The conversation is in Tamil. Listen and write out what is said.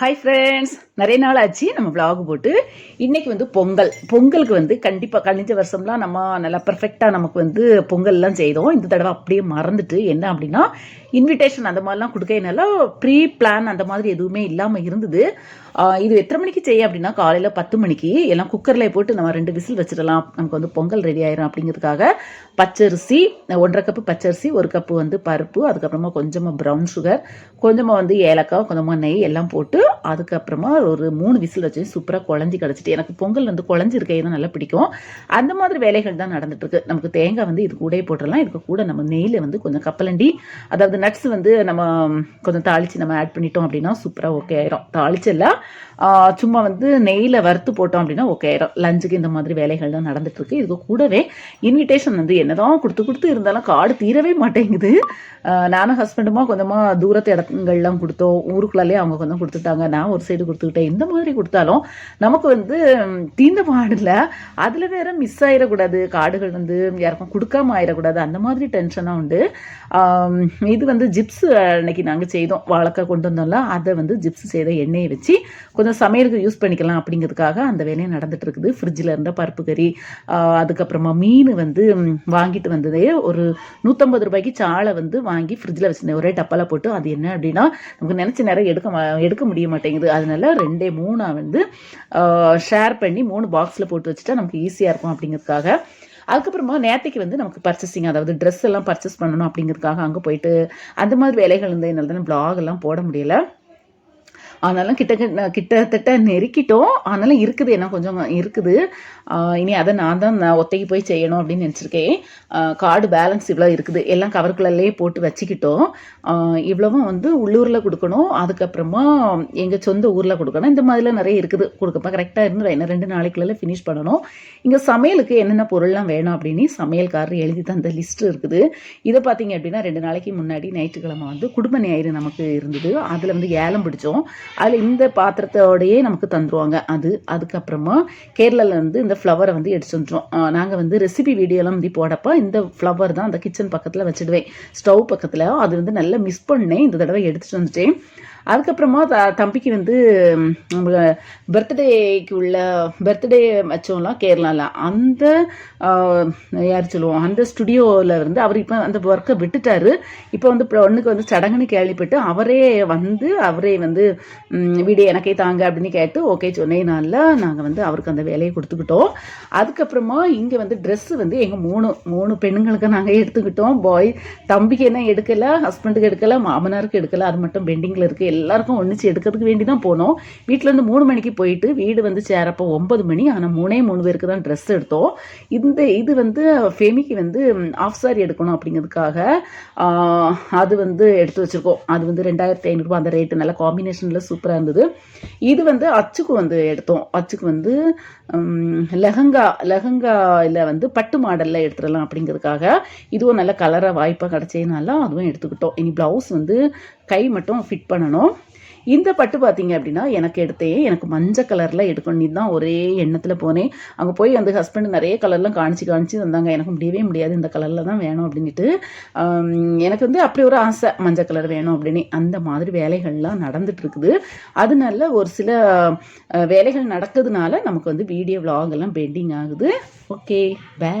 ஹாய் ஃப்ரெண்ட்ஸ் நிறைய நாள் ஆச்சு. நம்ம vlog போட்டு. இன்னைக்கு வந்து பொங்கல். பொங்கலுக்கு வந்து கண்டிப்பாக கழிஞ்ச வருஷம்லாம் நம்ம நல்லா பர்ஃபெக்டாக நமக்கு வந்து பொங்கல்லாம் செய்தோம். இந்த தடவை அப்படியே மறந்துட்டு என்ன அப்படின்னா இன்விடேஷன் அந்த மாதிரிலாம் கொடுக்கறதுனால ப்ரீ பிளான் அந்த மாதிரி எதுவுமே இல்லாமல் இருந்தது. இது எத்தனை மணிக்கு செய்ய அப்படின்னா காலையில் பத்து மணிக்கு எல்லாம் குக்கரில் போட்டு நம்ம ரெண்டு விசில் வச்சிடலாம். நமக்கு வந்து பொங்கல் ரெடி ஆயிரும் அப்படிங்கிறதுக்காக பச்சரிசி ஒன்றரை கப்பு பச்சரிசி ஒரு கப்பு வந்து பருப்பு அதுக்கப்புறமா கொஞ்சமாக ப்ரௌன் சுகர் கொஞ்சமாக வந்து ஏலக்காய் கொஞ்சமாக நெய் எல்லாம் போட்டு அதுக்கப்புறமா ஒரு மூணு விசில் வச்சு சூப்பராக குழஞ்சி கிடச்சிட்டு எனக்கு பொங்கல் வந்து குழஞ்சி இருக்கையே தான் நல்லா பிடிக்கும். அந்த மாதிரி வேலைகள் தான் நடந்துட்டு இருக்கு. நமக்கு தேங்காய் வந்து இது கூட போட்டுடலாம். இதுக்கு கூட நம்ம நெய்யில் வந்து கொஞ்சம் கப்பலண்டி அதாவது நட்ஸ் வந்து நம்ம கொஞ்சம் தாளித்து நம்ம ஆட் பண்ணிட்டோம் அப்படின்னா சூப்பராக ஓகே ஆயிரும். தாளிச்செல்லாம் சும்மா வந்து நெய்யில் வறுத்து போட்டோம் அப்படின்னா ஓகே ஆயிரும். லஞ்சுக்கு இந்த மாதிரி வேலைகள் தான் நடந்துட்டுருக்கு இதுக்கு கூடவே இன்விடேஷன் வந்து என்னதான் கொடுத்து கொடுத்து இருந்தாலும் காடு தீரவே மாட்டேங்குது. நானும் ஹஸ்பண்டுமா கொஞ்சமாக தூரத்து இடங்கள்லாம் கொடுத்தோம். ஊருக்குள்ளாலே அவங்க கொஞ்சம் கொடுத்துட்டாங்க. நான் ஒரு சைடு கொடுத்துக்கிட்டேன். இந்த மாதிரி கொடுத்தாலும் நமக்கு வந்து தீந்த தீர்ந்த அதில் வேற மிஸ் ஆயிடக்கூடாது காடுகள் வந்து யாருக்கும் கொடுக்காம ஆயிடக்கூடாது அந்த மாதிரி டென்ஷனாக உண்டு. ஆம், இது வந்து ஜிப்ஸ் அன்னைக்கு நாங்கள் செய்தோம். வாழைக்காய் கொண்டு வந்தோம்ல அதை வந்து ஜிப்ஸ் செய்த எண்ணெயை வச்சு கொஞ்சம் சமையலுக்கு யூஸ் பண்ணிக்கலாம் அப்படிங்கிறதுக்காக அந்த வேலையை நடந்துட்டு இருக்குது. ஃப்ரிட்ஜில் இருந்த பருப்பு கறி அதுக்கப்புறமா மீன் வந்து வாங்கிட்டு வந்ததே ஒரு நூற்றம்பது ரூபாய்க்கு சாலை வந்து வாங்கி ஃப்ரிட்ஜில் வச்சிருந்தேன். ஒரே டப்பாவில் போட்டு அது என்ன அப்படின்னா நமக்கு நினச்ச நேரம் எடுக்க மா- எடுக்க முடிய மாட்டேங்குது. அதனால ரெண்டே மூணாக வந்து ஷேர் பண்ணி மூணு பாக்ஸில் போட்டு வச்சுட்டா நமக்கு ஈஸியாக இருக்கும் அப்படிங்கிறதுக்காக. அதுக்கப்புறமா நேற்றுக்கு வந்து நமக்கு பர்ச்சேசிங் அதாவது ட்ரெஸ் எல்லாம் பர்ச்சேஸ் பண்ணணும் அப்படிங்கிறதுக்காக அங்கே போயிட்டு அந்த மாதிரி வேலைகள் இருந்ததுனால என்னால் தான் எல்லாம் போட முடியல. ஆனாலும் கிட்ட கிட்டத்தட்ட நெருக்கிட்டோம். ஆனாலும் இருக்குது என்ன கொஞ்சம் இருக்குது. இனி அதை நான் தான் நான் ஒத்தைக்கு போய் செய்யணும் அப்படின்னு நினச்சிருக்கேன். கார்டு பேலன்ஸ் இவ்வளோ இருக்குது. எல்லாம் கவருக்குள்ளே போட்டு வச்சுக்கிட்டோம். இவ்வளவும் வந்து உள்ளூரில் கொடுக்கணும். அதுக்கப்புறமா எங்கள் சொந்த ஊரில் கொடுக்கணும். இந்த மாதிரிலாம் நிறைய இருக்குது. கொடுக்கப்போ கரெக்டாக இருந்து என்ன ரெண்டு நாளைக்குள்ளே ஃபினிஷ் பண்ணணும். இங்கே சமையலுக்கு என்னென்ன பொருள்லாம் வேணும் அப்படின்னு சமையல்காரர் எழுதி தந்த லிஸ்ட்டு இருக்குது. இதை பார்த்தீங்க அப்படின்னா ரெண்டு நாளைக்கு முன்னாடி ஞாயிற்றுக்கிழமை வந்து குடும்ப ஞாயிறு நமக்கு இருந்தது. அதில் வந்து ஏலம் பிடிச்சோம். அதில் இந்த பாத்திரத்தோடையே நமக்கு தந்துடுவாங்க அது அதுக்கப்புறமா கேரளால இருந்து இந்த ஃப்ளவரை வந்து எடுத்து வந்துட்டோம் நாங்கள் வந்து ரெசிபி வீடியோலாம் வந்து போடப்போ இந்த ஃப்ளவர் தான் அந்த கிச்சன் பக்கத்தில் வச்சிடுவேன். ஸ்டவ் பக்கத்தில். அது வந்து நல்லா மிஸ் பண்ணேன். இந்த தடவை எடுத்துட்டு வந்துட்டேன். அதுக்கப்புறமா த தம்பிக்கு வந்து பர்த்டேக்கு உள்ள பர்த்டே வச்சோம்லாம் கேரளாவில் அந்த யார் சொல்லுவோம் அந்த ஸ்டுடியோவில் இருந்து அவர் இப்போ அந்த ஒர்க்கை விட்டுட்டாரு. இப்போ வந்து பொண்ணுக்கு வந்து சடங்குன்னு கேள்விப்பட்டு அவரே வந்து அவரே வந்து வீடியோ வீடு எனக்கே தாங்க அப்படின்னு கேட்டு ஓகே சொன்னேனால நாங்கள் வந்து அவருக்கு அந்த வேலையை கொடுத்துக்கிட்டோம். அதுக்கப்புறமா இங்கே வந்து ட்ரெஸ்ஸு வந்து எங்கள் மூணு மூணு பெண்ணுங்களுக்கு நாங்கள் எடுத்துக்கிட்டோம். பாய் தம்பிக்கு என்ன எடுக்கலை ஹஸ்பண்டுக்கு எடுக்கலை மாமனாருக்கு எடுக்கலை அது மட்டும் பெண்டிங்கில் இருக்குது எல்லாருக்கும் ஒன்றுச்சு எடுக்கிறதுக்கு வேண்டி தான் போனோம் வீட்டிலேருந்து மூணு மணிக்கு போயிட்டு வீடு வந்து சேரப்போ ஒன்பது மணி ஆனால் மூணே மூணு பேருக்கு தான் ட்ரெஸ் எடுத்தோம். இந்த இது வந்து ஃபெமிக்கு வந்து ஆஃப் சாரி எடுக்கணும் அப்படிங்கிறதுக்காக அது வந்து எடுத்து வச்சுருக்கோம். அது வந்து ரெண்டாயிரத்தி ஐநூறுரூவா அந்த ரேட்டு நல்ல காம்பினேஷனில் சூப்பராக இருந்தது. இது வந்து அச்சுக்கு வந்து எடுத்தோம். அச்சுக்கு வந்து லெஹங்கா லெஹங்காவில் வந்து பட்டு மாடலில் எடுத்துடலாம் அப்படிங்கிறதுக்காக. இதுவும் நல்ல கலராக வாய்ப்பாக கிடச்சதுனால அதுவும் எடுத்துக்கிட்டோம். இனி ப்ளவுஸ் வந்து கை மட்டும் ஃபிட் பண்ணணும். இந்த பட்டு பார்த்தீங்க அப்படின்னா எனக்கு எடுத்தே எனக்கு மஞ்சள் கலரில் எடுக்கணும். தான் ஒரே எண்ணத்தில் போனேன் அங்கே போய் அந்த ஹஸ்பண்ட் நிறைய கலர்லாம் காணிச்சு காணிச்சு தந்தாங்க. எனக்கு முடியவே முடியாது. இந்த கலரில் தான் வேணும் அப்படின்ட்டு எனக்கு வந்து அப்படி ஒரு ஆசை. மஞ்சள் கலர் வேணும் அப்படின்னு. அந்த மாதிரி வேலைகள்லாம் நடந்துட்டு இருக்குது. அதனால ஒரு சில வேலைகள் நடக்கிறதுனால நமக்கு வந்து வீடியோ விலாகெல்லாம் பெண்டிங் ஆகுது. Okay bye